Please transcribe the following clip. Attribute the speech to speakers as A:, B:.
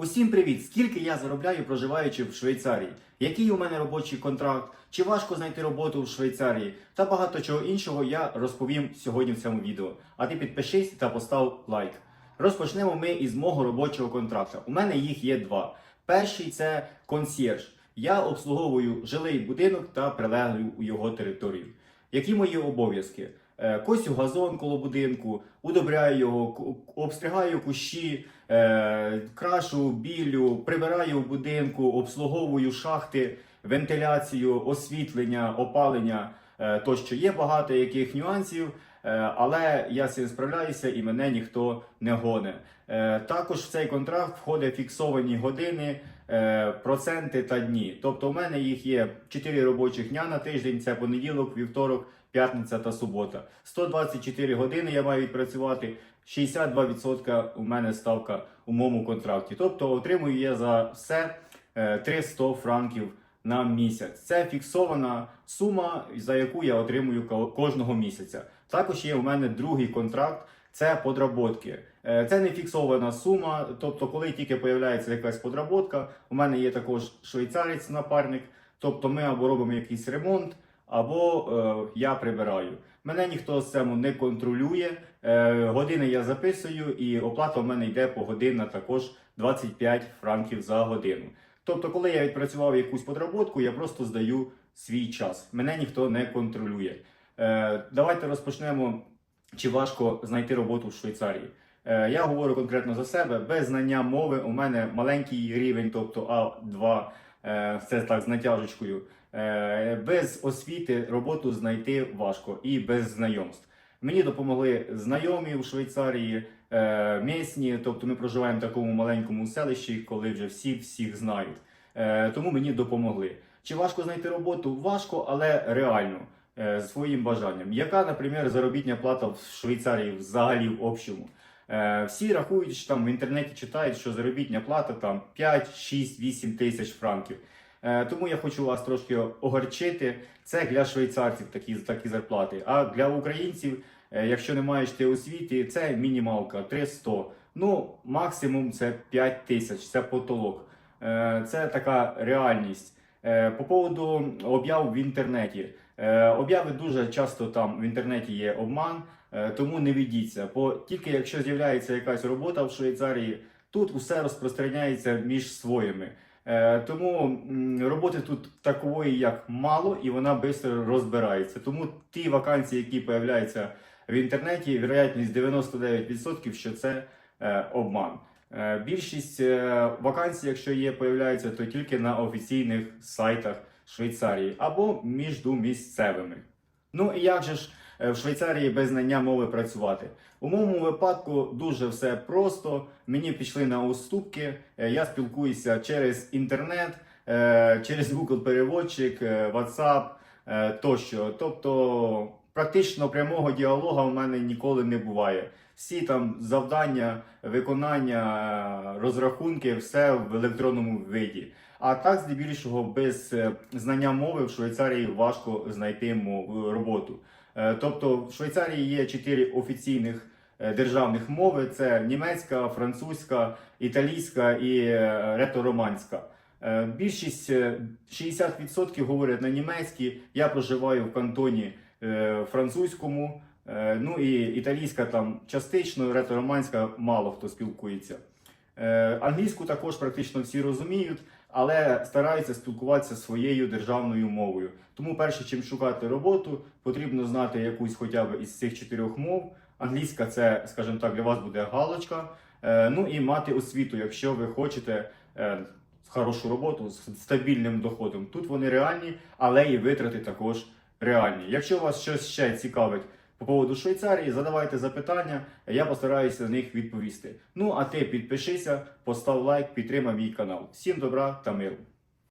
A: Усім привіт! Скільки я заробляю проживаючи в Швейцарії? Який у мене робочий контракт? Чи важко знайти роботу в Швейцарії? Та багато чого іншого я розповім сьогодні в цьому відео. А ти підпишись та постав лайк. Розпочнемо ми із мого робочого контракту. У мене їх є два. Перший це консьєрж. Я обслуговую жилий будинок та прилеглу у його територію. Які мої обов'язки? Е, Косю газон коло будинку, удобряю його, обстригаю кущі, е, крашу білю, прибираю в будинку, обслуговую шахти, вентиляцію, освітлення, опалення е, тощо. Є багато яких нюансів, але я з цим справляюся і мене ніхто не гоне. Також в цей контракт входять фіксовані години, проценти та дні. Тобто, у мене їх є 4 робочих дня на тиждень: це понеділок, вівторок, п'ятниця та субота. 124 години я маю відпрацювати. 62% у мене ставка у моєму контракті. Тобто отримую я за все е, 300 франків на місяць. Це фіксована сума, за яку я отримую ко- кожного місяця. Також є у мене другий контракт. Це подработки. Е, Це не фіксована сума. Тобто, коли тільки появляється якась подработка, у мене є також швейцарець напарник. Тобто, ми або робимо якийсь ремонт, або е, я прибираю. Мене ніхто з цьому не контролює. Е, години я записую, і оплата в мене йде погодинна також 25 франків за годину. Тобто, коли я відпрацював якусь подработку, я просто здаю свій час. Мене ніхто не контролює. Е, давайте розпочнемо, чи важко знайти роботу в Швейцарії. Е, я говорю конкретно за себе. Без знання мови у мене маленький рівень, тобто А2, е, це так з натяжечкою. Е, без освіти роботу знайти важко і без знайомств. Мені допомогли знайомі у Швейцарії, е, місні, тобто ми проживаємо в такому маленькому селищі, коли вже всі всіх знають. Тому мені допомогли. Чи важко знайти роботу? Важко, але реально своїм бажанням. Яка, наприклад, заробітня плата в Швейцарії взагалі в общому? Е, Всі рахують, що там в інтернеті читають, що заробітня плата там 5, 6, 8 тисяч франків. Е, Тому я хочу вас трошки огорчити. Це для швейцарців такі, такі зарплати. А для українців, е, якщо не маєш ти освіти, це мінімалка 300. Ну, максимум це 5 тисяч, це потолок. Е, Це така реальність. Е, По поводу об'яв в інтернеті. Е, Обяви дуже часто там в інтернеті є обман, е, тому не ведіться. Бо тільки якщо з'являється якась робота в Швейцарії, тут усе розпространяється між своїми. Тому роботи тут такової як мало, і вона швидко розбирається. Тому ті вакансії, які появляються в інтернеті, вероятність 99%, що це обман. Е, Більшість е, вакансій, якщо є, появляються, то тільки на офіційних сайтах Швейцарії або між місцевими. Ну і як же ж е, в Швейцарії без знання мови працювати? У моєму випадку дуже все просто. Мені пішли на уступки. Я спілкуюся через інтернет, через Google переводчик, WhatsApp тощо. Тобто, практично прямого діалога в мене ніколи не буває. Всі там завдання, виконання, розрахунки, все в електронному виді. А так, здебільшого, без е, знання мови в Швейцарії важко знайти мов- роботу. Е, Тобто в Швейцарії є чотири офіційних е, державних мови: це німецька, французька, італійська і ретороманська. Більшість е, 60% говорять на німецькій. Я проживаю в кантоні французькому. Е, Ну і італійська там частично, ретороманська мало хто спілкується. Е, Англійську також практично всі розуміють, але стараються спілкуватися своєю державною мовою. Тому, перше, чим шукати роботу, потрібно знати якусь хоча б із цих чотирьох мов. Англійська це, скажімо так, для вас буде галочка. Е, Ну і мати освіту, якщо ви хочете е, хорошу роботу з стабільним доходом. Тут вони реальні, але і витрати також реальні. Якщо вас щось ще цікавить по поводу Швейцарії, задавайте запитання, я постараюся на них відповісти. Ну а ти підпишися, постав лайк, підтримай мій канал. Всім добра та миру!